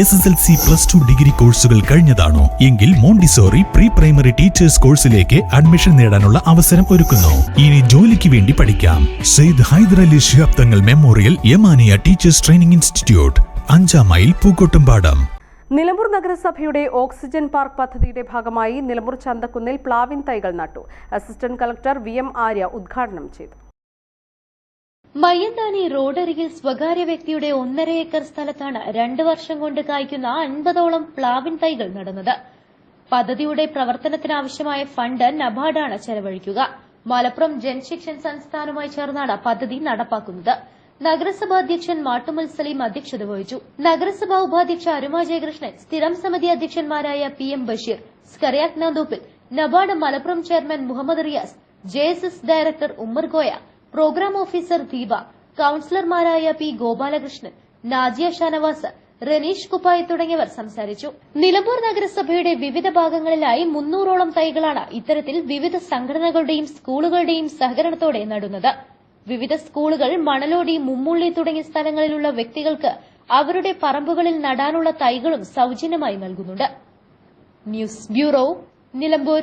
S S L C plus two degree കോഴ്സുകൾ കഴിഞ്ഞതാണോ? എങ്കിൽ മോണ്ടിസോറി പ്രീ പ്രൈമറി ടീച്ചേഴ്സ് കോഴ്സിലേക്ക് അഡ്മിഷൻ നേടാനുള്ള അവസരം ഒരുക്കുന്നു. ഇനി ജോലിക്ക് വേണ്ടി പഠിക്കാം. Syed Hyderali Shihab Thangal memorial Yamaniya teachers training institute അഞ്ചാം മൈൽ പൂക്കോട്ടുംപാടം. നിലമ്പൂർ നഗരസഭയുടെ ഓക്സിജൻ പാർക്ക് പദ്ധതിയുടെ ഭാഗമായി നിലമ്പൂർ ചന്തക്കുന്നിൽ പ്ലാവിൻ തൈകൾ നട്ടു. Assistant collector V M Arya ഉദ്ഘാടനം ചെയ്തു. മയ്യന്താനി റോഡരികിൽ സ്വകാര്യ വ്യക്തിയുടെ ഒന്നര ഏക്കർ സ്ഥലത്താണ് രണ്ട് വർഷം കൊണ്ട് കായ്ക്കുന്ന അൻപതോളം പ്ലാവിൻ തൈകൾ നടന്നത്. പദ്ധതിയുടെ പ്രവർത്തനത്തിനാവശ്യമായ ഫണ്ട് നബാർഡാണ് ചെലവഴിക്കുക. മലപ്പുറം ജൻശിക്ഷൻ സംസ്ഥാനവുമായി ചേർന്നാണ് പദ്ധതി നടപ്പാക്കുന്നത്. നഗരസഭാ അധ്യക്ഷൻ മാട്ടുമൽ സലീം അധ്യക്ഷത വഹിച്ചു. നഗരസഭാ ഉപാധ്യക്ഷ അരുമ ജയകൃഷ്ണൻ സ്ഥിരം സമിതി അധ്യക്ഷന്മാരായ P M Basheer സ്കറിയാക് Nanthoppil NABARD Malappuram chairman Muhammed Riyas J director Ummer Goya programme officer Deepa കൌൺസിലർമാരായ P Gopalakrishnan Najiya Shanavas Ranish Kuppayi തുടങ്ങിയവർ സംസാരിച്ചു. നിലമ്പൂർ നഗരസഭയുടെ വിവിധ ഭാഗങ്ങളിലായി മുന്നൂറോളം തൈകളാണ് ഇത്തരത്തിൽ വിവിധ സംഘടനകളുടെയും സ്കൂളുകളുടെയും സഹകരണത്തോടെ നടുന്നത്. വിവിധ സ്കൂളുകൾ മണലോടി മുമ്മുള്ളി തുടങ്ങിയ സ്ഥലങ്ങളിലുള്ള വ്യക്തികൾക്ക് അവരുടെ പറമ്പുകളിൽ നടാനുള്ള തൈകളും സൌജന്യമായി നൽകുന്നുണ്ട്. News bureau Nilambur.